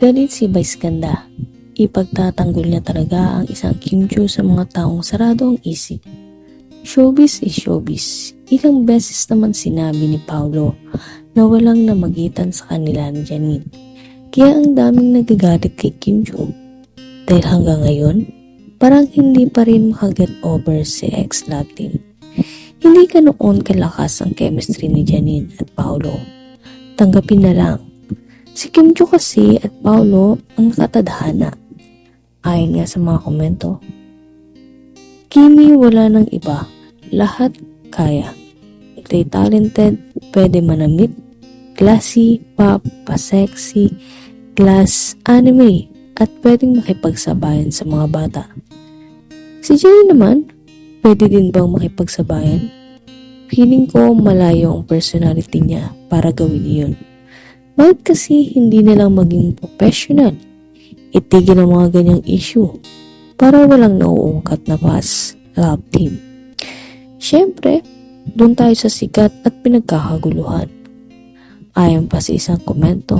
Galit si Vice Ganda. Ipagtatanggol niya talaga ang isang kimcho sa mga taong sarado ang isip. Showbiz is showbiz. Ilang beses naman sinabi ni Paulo na walang namagitan sa kanila ni Janine. Kaya ang daming nagagalit kay Kim Jo. Dahil hanggang ngayon, parang hindi pa rin makaget over si ex-love team. Hindi ka noon kalakas ang chemistry ni Janine at Paulo. Tanggapin na lang. Si Kim Jo kasi at Paulo ang nakatadhana. Ayon nga sa mga komento. Kimi wala ng iba. Lahat kaya. Multi-talented, pwede manamit, classy, pop, pa-sexy, class, anime, at pwedeng makipagsabayan sa mga bata. Si Jenny naman, pwede din bang makipagsabayan? Feeling ko malayo ang personality niya para gawin yun. Bakit kasi hindi na lang maging professional? Itigil ang mga ganyang issue para walang nauungkat na pas love team. Siyempre, doon tayo sa sikat at pinagkakaguluhan. Ayon pa sa isang komento,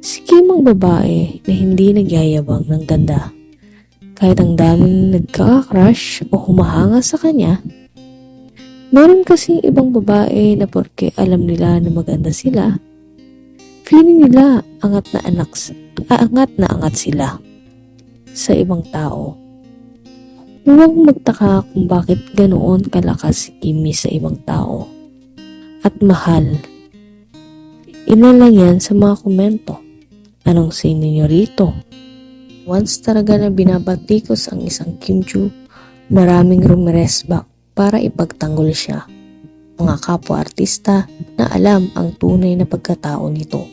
si Kim ang babae na hindi nagyayabang ng ganda. Kahit ang daming nagkaka-crush o humahanga sa kanya, meron kasing ibang babae na porke alam nila na maganda sila, feeling nila angat na anak, angat na angat sila sa ibang tao. Huwag magtaka kung bakit ganoon kalakas si Kimi sa ibang tao. At mahal. Ina lang yan sa mga komento. Anong say ninyo rito? Once talaga na binabatikos ang isang Kimchu, maraming rumiresback para ipagtanggol siya. Mga kapwa artista na alam ang tunay na pagkatao nito.